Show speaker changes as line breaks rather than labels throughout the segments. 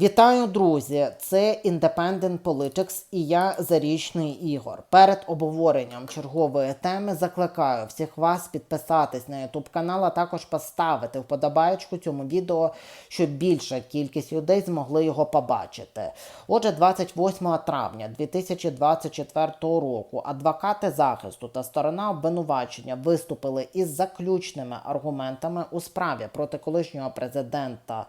Вітаю, друзі! Це Independent Politics і я Зарічний Ігор. Перед обговоренням чергової теми закликаю всіх вас підписатись на YouTube канал, а також поставити вподобаєчку цьому відео, щоб більша кількість людей змогли його побачити. Отже, 28 травня 2024 року адвокати захисту та сторона обвинувачення виступили із заключними аргументами у справі проти колишнього президента.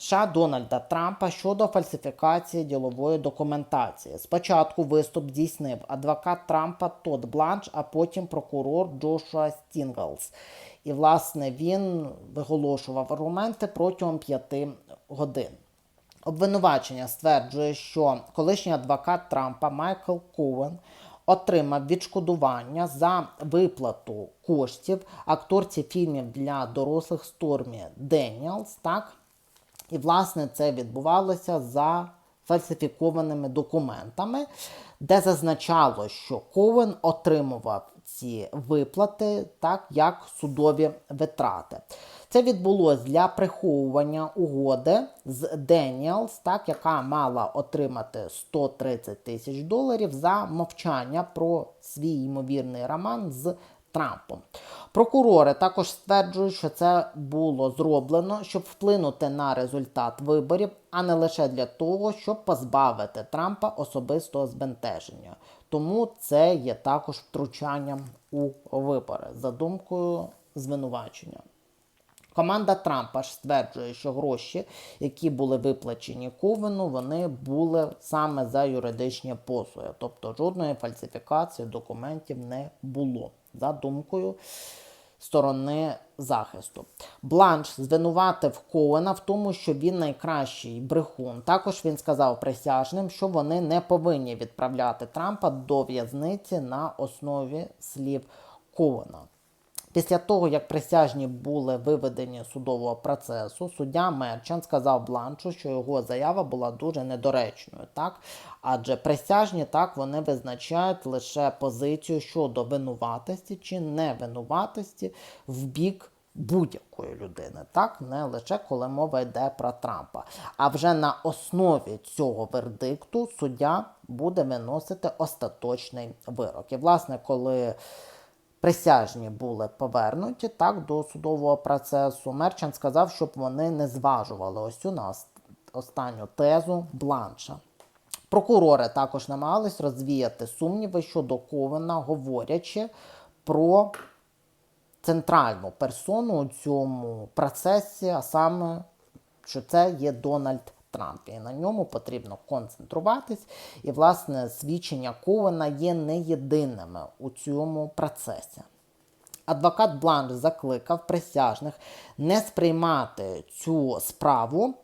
США Дональда Трампа щодо фальсифікації ділової документації. Спочатку виступ здійснив адвокат Трампа Тодд Бланш, а потім прокурор Джошуа Стінглс. І, власне, він виголошував аргументи протягом п'яти годин. Обвинувачення стверджує, що колишній адвокат Трампа Майкл Коуен отримав відшкодування за виплату коштів акторці фільмів для дорослих Стормі Деніелс, так? І, власне, це відбувалося за фальсифікованими документами, де зазначало, що Ковен отримував ці виплати так, як судові витрати. Це відбулося для приховування угоди з Деніелс, так, яка мала отримати 130 тисяч доларів за мовчання про свій ймовірний роман з Трампом. Прокурори також стверджують, що це було зроблено, щоб вплинути на результат виборів, а не лише для того, щоб позбавити Трампа особистого збентеження. Тому це є також втручанням у вибори, за думкою звинувачення. Команда Трампа ж стверджує, що гроші, які були виплачені Ковену, вони були саме за юридичні послуги. Тобто жодної фальсифікації документів не було, за думкою сторони захисту. Бланш звинуватив Коуена в тому, що він найкращий брехун. Також він сказав присяжним, що вони не повинні відправляти Трампа до в'язниці на основі слів Коуена. Після того, як присяжні були виведені з судового процесу, суддя Мерчан сказав Бланшу, що його заява була дуже недоречною, так? Адже присяжні так вони визначають лише позицію щодо винуватості чи невинуватості в бік будь-якої людини, так? Не лише коли мова йде про Трампа. А вже на основі цього вердикту суддя буде виносити остаточний вирок. І, власне, коли присяжні були повернуті так до судового процесу. Мерчант сказав, щоб вони не зважували ось цю на останню тезу бланша. Прокурори також намагались розвіяти сумніви щодо Ковена, говорячи про центральну персону у цьому процесі, а саме, що це є Дональд Трамп. І на ньому потрібно концентруватись. І, власне, свідчення Ковена є не єдиними у цьому процесі. Адвокат Бланш закликав присяжних не сприймати цю справу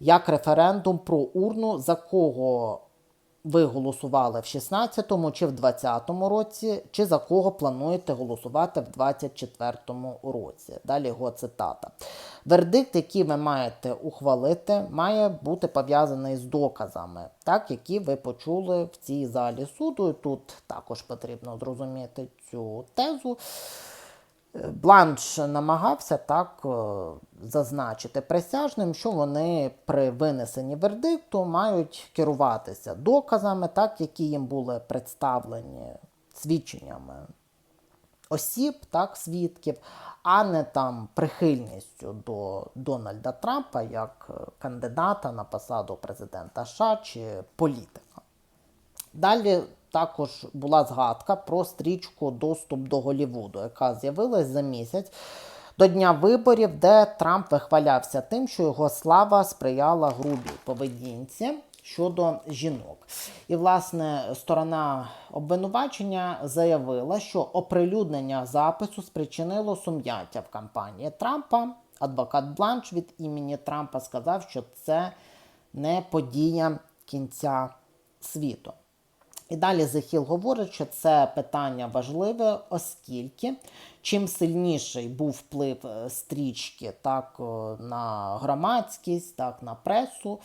як референдум про урну, за кого ви голосували в 16-му чи в 20-му році, чи за кого плануєте голосувати в 24-му році. Далі його цитата. Вердикт, який ви маєте ухвалити, має бути пов'язаний з доказами, так, які ви почули в цій залі суду. І тут також потрібно зрозуміти цю тезу. Бланш намагався так е, зазначити присяжним, що вони при винесенні вердикту мають керуватися доказами, так, які їм були представлені свідченнями осіб, так, свідків, а не там прихильністю до Дональда Трампа як кандидата на посаду президента США чи політика. Далі також була згадка про стрічку Доступ до Голівуду, яка з'явилась за місяць до дня виборів, де Трамп вихвалявся тим, що його слава сприяла грубій поведінці щодо жінок. І, власне, сторона обвинувачення заявила, що оприлюднення запису спричинило сум'яття в кампанії Трампа. Адвокат Бланш від імені Трампа сказав, що це не подія кінця світу. І далі Захіл говорить, що це питання важливе, оскільки чим сильніший був вплив е, стрічки так, на громадськість, так, на пресу,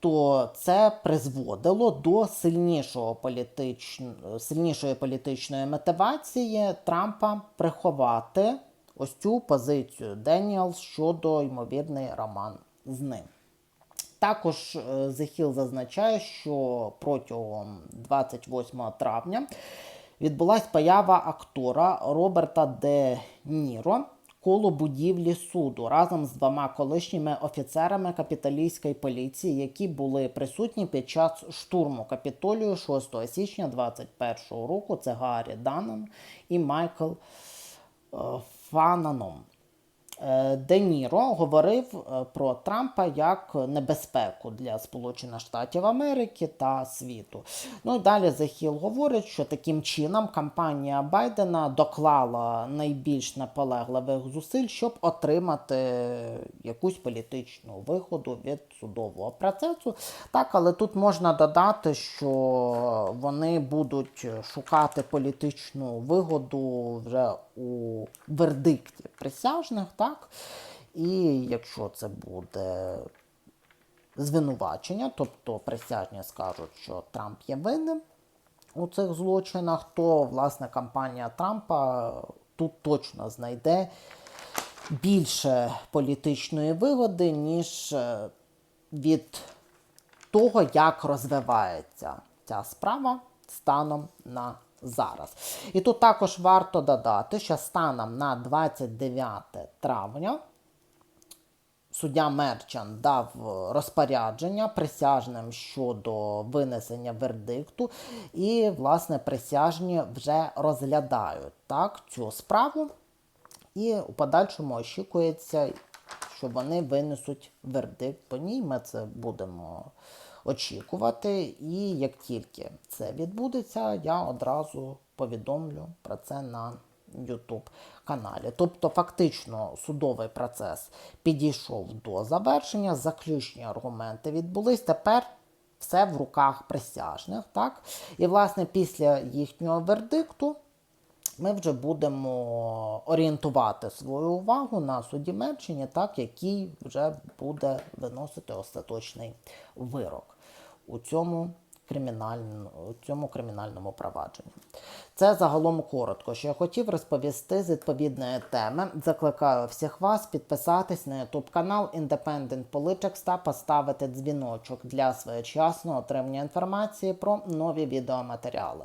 то це призводило до сильнішого політич... сильнішої політичної мотивації Трампа приховати ось цю позицію Деніелс щодо ймовірний роман з ним. Також е, Hill зазначає, що протягом 28 травня відбулася поява актора Роберта Де Ніро коло будівлі суду разом з двома колишніми офіцерами капіталійської поліції, які були присутні під час штурму капітолію 6 січня 2021 року. Це Гаррі Даннон і Майкл е, Фананом. Е, Де Ніро говорив е, про Трампа як небезпеку для Сполучених Штатів Америки та світу. Ну і далі Захіл говорить, що таким чином кампанія Байдена доклала найбільш наполегливих зусиль, щоб отримати якусь політичну вигоду від судового процесу. Так, але тут можна додати, що вони будуть шукати політичну вигоду вже у вердикті присяжних, так? І якщо це буде звинувачення, тобто присяжні скажуть, що Трамп є винним у цих злочинах, то власне кампанія Трампа тут точно знайде більше політичної вигоди, ніж е, від того, як розвивається ця справа станом на зараз. І тут також варто додати, що станом на 29 травня суддя Мерчан дав розпорядження присяжним щодо винесення вердикту, і, власне, присяжні вже розглядають так, цю справу. І у подальшому очікується, що вони винесуть вердикт по ній. Ми це будемо очікувати. І як тільки це відбудеться, я одразу повідомлю про це на YouTube каналі. Тобто, фактично, судовий процес підійшов до завершення, заключні аргументи відбулись. Тепер все в руках присяжних. Так? І, власне, після їхнього вердикту ми вже будемо орієнтувати свою увагу на суді Мерчині, так, який вже буде виносити остаточний вирок у цьому у цьому кримінальному провадженні. Це загалом коротко, що я хотів розповісти з відповідної теми. Закликаю всіх вас підписатись на YouTube канал Independent Politics та поставити дзвіночок для своєчасного отримання інформації про нові відеоматеріали.